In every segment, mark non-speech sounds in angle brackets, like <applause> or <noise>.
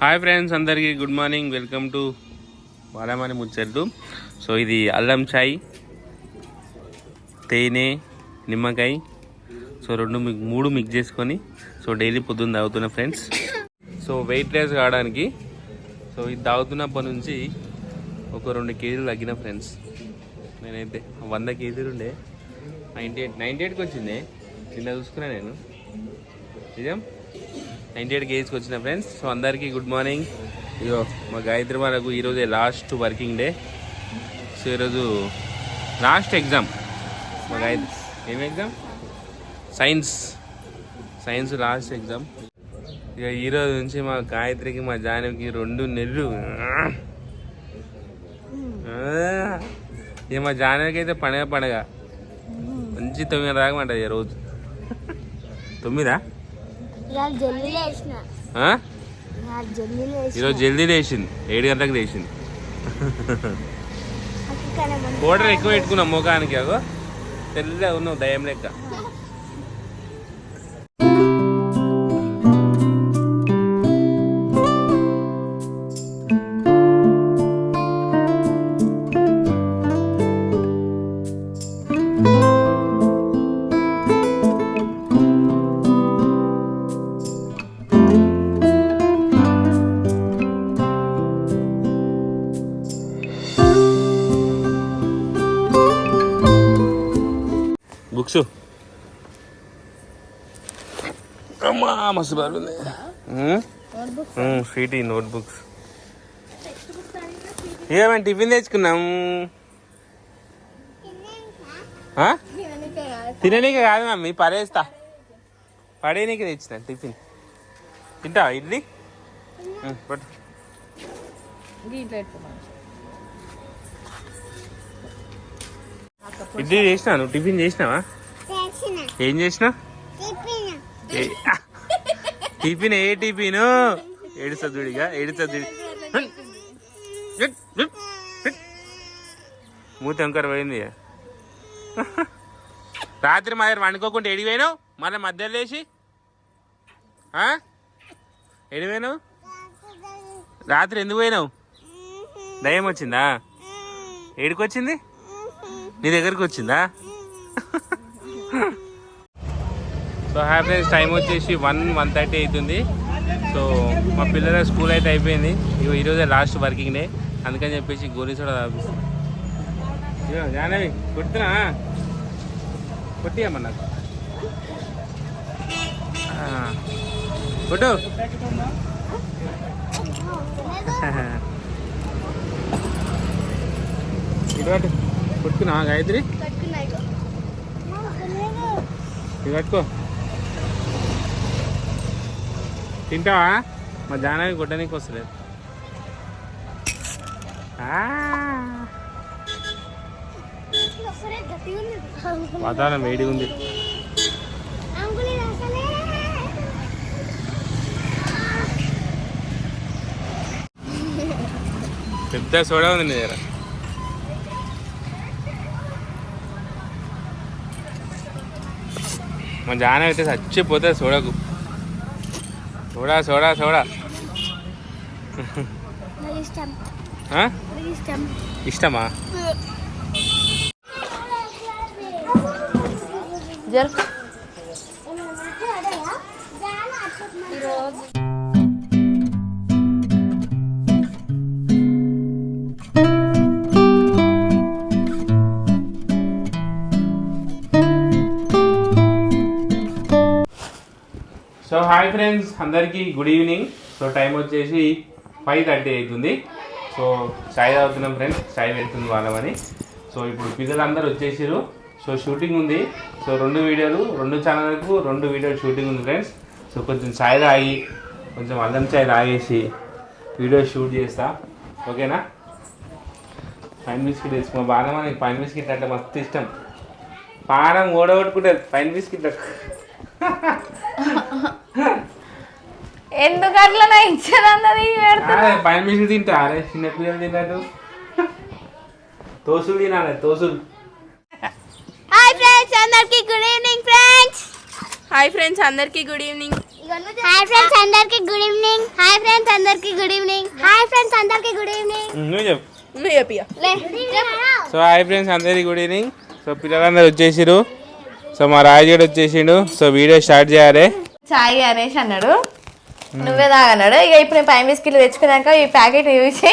Hi friends అందరికీ good morning. Welcome to వారామని ముచ్చట్లు. సో ఇది అల్లం చాయ్ తేనె నిమ్మకాయ. సో రెండు మూడు మిక్స్ చేసుకొని సో డైలీ పొద్దున్న తాగుతున్నా ఫ్రెండ్స్. సో వెయిట్ లెస్ కావడానికి సో ఇది తాగుతున్నప్పటి నుంచి ఒక రెండు కేజీలు తగ్గిన ఫ్రెండ్స్. నేనైతే వంద కేజీలు ఉండే. నైంటీ ఎయిట్ నైంటీ ఎయిట్కి వచ్చింది. నిన్న చూసుకున్నా నేను. నిజం? నైంటీ ఎయిట్ కేజీస్కి వచ్చిన ఫ్రెండ్స్. సో అందరికీ గుడ్ మార్నింగ్. ఇగో మా గాయత్రి మనకు ఈరోజే లాస్ట్ వర్కింగ్ డే. సో ఈరోజు లాస్ట్ ఎగ్జామ్. మా గాయత్రి ఏం exam? Science. Science last exam. ఇక ఈరోజు నుంచి మా గాయత్రికి మా జానవికి రెండు నెలలు. ఆ, ఇక మా జానవికి అయితే పండగ పండగ. మంచి తొమ్మిది దాకా ఉంటుంది రోజు <laughs> తొమ్మిదా? ఈరోజు జల్దీ లేచింది. ఏడు గంటలకు లేచింది. పౌడర్ ఎక్కువ పెట్టుకున్నాం ముఖానికి అగో. తెల్ల ఉన్నావు దయం లెక్క. బుక్స్. అమ్మా మస్తు బాగుంది. స్వీటీ నోట్ బుక్స్ ఏమైనా టిఫిన్ తెచ్చుకున్నాం? తిననీకి కాదు. మమ్మీ పడేస్తా. పడేనీకి తెచ్చిన టిఫిన్. తింటా ఇడ్లీ? పట్టు. ఇడ్లీ చేసినా నువ్వు? టిఫిన్ చేసినావా? చేసిన ఏం చేసినా? టిఫిన్. ఏ టిఫిన్ ఏడు సద్దుడిగా ఏడు సద్దుడి మూత వంకర పోయింది రాత్రి మా దగ్గర వండుకోకుండా ఎడి పోయినావు మళ్ళీ మధ్యలో లేచి? ఆ? ఎడి పోయినావు రాత్రి ఎందుకు పోయినావు? దయ్యం వచ్చిందా? ఏడికి వచ్చింది నీ దగ్గరికి వచ్చిందా? సో హ్యాపీ ఫ్రెండ్స్ టైం వచ్చేసి వన్ వన్ థర్టీ అవుతుంది సో మా పిల్లల స్కూల్ అయితే అయిపోయింది. ఇగో ఈరోజే లాస్ట్ వర్కింగ్ డే అందుకని చెప్పేసి గోలీ సోడా తాపిస్తాను జానవి కొడుతున్నా? కొట్టియమ్మ నాకు. కొట్టు. ఇటు కొట్టుకున్నా గాయత్రి ఇది పట్టుకో తింటావా? మా జానవి కొట్టడానికి వస్తలేదు. వాతావరణం వేడిగా ఉంది. పెద్ద సోడా ఉంది నీ దగ్గర. మా జానవి అయితే చచ్చిపోతే సోడాకు సోడా సోడా సోడా. ఇష్టమా? జర సో హాయ్ ఫ్రెండ్స్ అందరికీ గుడ్ ఈవినింగ్ సో టైం వచ్చేసి ఫైవ్ థర్టీ అవుతుంది. సో చాయ్ తాగుతున్నాం ఫ్రెండ్స్ చాయ్ పెడుతుంది వాళ్ళమని. సో ఇప్పుడు పిల్లలందరూ వచ్చేసారు సో షూటింగ్ ఉంది. సో రెండు వీడియోలు రెండు ఛానళ్ళకు రెండు వీడియోలు షూటింగ్ ఉంది ఫ్రెండ్స్ సో కొంచెం చాయ్ తాగి కొంచెం అల్లం చాయ్ తాగేసి వీడియో షూట్ చేస్తా. ఓకేనా పైన్ బిస్కెట్ తెచ్చుకో. బాగా మనకి పైన్ బిస్కెట్ అంటే మస్తు ఇష్టం. పానం ఓడగొట్టుకుంటుంది. పైన్ బిస్కెట్ <laughs> ఎందుకు అట్లా నా అరే పైన మిషన్ తింటా. అరే చిన్న పిల్లలు తింటాడు తోసులు తినాలి తోసులు. హాయ్ ఫ్రెండ్స్ అందరికి good evening friends hi friends అందరికీ గుడ్ ఈవినింగ్ హాయ్ ఫ్రెండ్స్ అందరికి గుడ్ ఈవినింగ్ హాయ్ ఫ్రెండ్స్ అందరికి గుడ్ ఈవినింగ్ హాయ్ ఫ్రెండ్స్ అందరికి గుడ్ ఈవినింగ్ నువ్వు చెప్పు. నువ్వు చెప్పియ సో హాయ్ ఫ్రెండ్స్ అందరికి గుడ్ ఈవినింగ్ సో పిల్లలందరూ వచ్చేసిరు సో మా రాజుగడు వచ్చేసిండు. సో వీడియో స్టార్ట్ చేయాలి. చాయ్ అనేసి అన్నాడు. నువ్వే తాగన్నాడు. ఇక ఇప్పుడు నేను పై బిస్కెట్లు తెచ్చుకున్నాక ఈ ప్యాకెట్ చూసి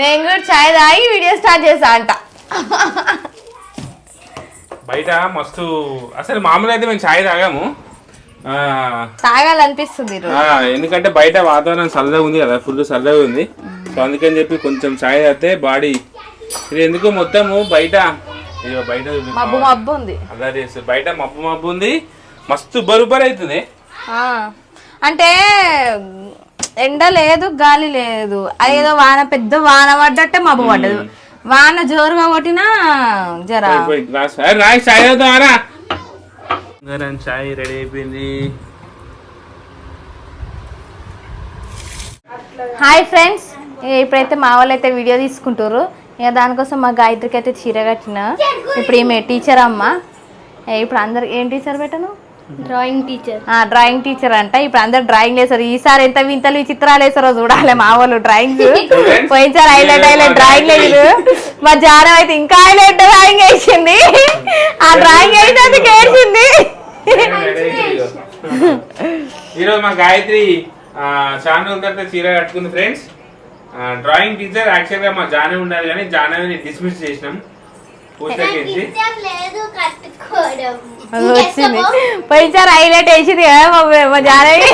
నేను కూడా చాయ్ తాగి వీడియో స్టార్ట్ చేసా అంట. బయట మస్తు అసలు మామూలు అయితే మేము ఛాయ్ తాగాము. తాగాలనిపిస్తుంది ఎందుకంటే బయట వాతావరణం చల్లగా ఉంది కదా ఫుల్ చల్లగా ఉంది. సో అందుకని చెప్పి కొంచెం ఛాయ్ తాగితే బాడీ ఇది ఎందుకు మొత్తము బయట? బయట మబ్బు మబ్బు ఉంది. అలా బయట మబ్బు మబ్బు ఉంది. మస్తు బరుబరు అవుతుంది అంటే ఎండ లేదు గాలి లేదు. అది ఏదో వాన పెద్ద వాన పడ్డట్టే మబ్బు పడ్డదు. వాన జోరుగా కొట్టినా జర. పోయి గ్లాస్ అరే రాయి చాయ్ తాగుతావారా గరం చాయ్ రెడీ అయిపోయింది. హాయ్ ఫ్రెండ్స్ ఇప్పుడైతే మా వాళ్ళు అయితే వీడియో తీసుకుంటారు ఇక దానికోసం మా గాయత్రికి అయితే చీర కట్టిన. ఇప్పుడు ఈమె టీచర్ అమ్మ. ఏ, ఇప్పుడు అందరు ఏం టీచర్ పెట్టను? డ్రాయింగ్ టీచర్ ఆ, డ్రాయింగ్ టీచర్ అంట. ఇప్పుడు అందరు డ్రాయింగ్ వేస్తారు ఈసారి ఎంత వింతలు చిత్రాలు వేస్తారో చూడాలి మా వాళ్ళు డ్రాయింగ్ పోయినసారి హైలైట్ హైలైట్ డ్రాయింగ్ లేదు. <laughs> మా జానం అయితే ఇంకా హైలైట్ డ్రాయింగ్ వేసింది. ఆ డ్రాయింగ్ వేసినందుకు ఏడ్చింది <laughs> ఈరోజు మా గాయత్రి ఆ, చాలా రోజుల తర్వాత చీర కట్టుకుంది ఫ్రెండ్స్ డ్రాయింగ్ టీచర్ యాక్చువల్గా మా జానే ఉండాలి కానీ జానవిని డిస్మిస్ చేసినాం. వచ్చింది. పోయినసారి హైలైట్ వేసింది కదా మా- జానవి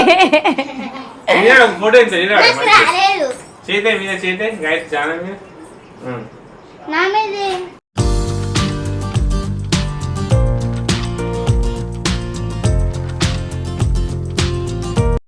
చేతే మీద చేతే జానవి. నా మీద.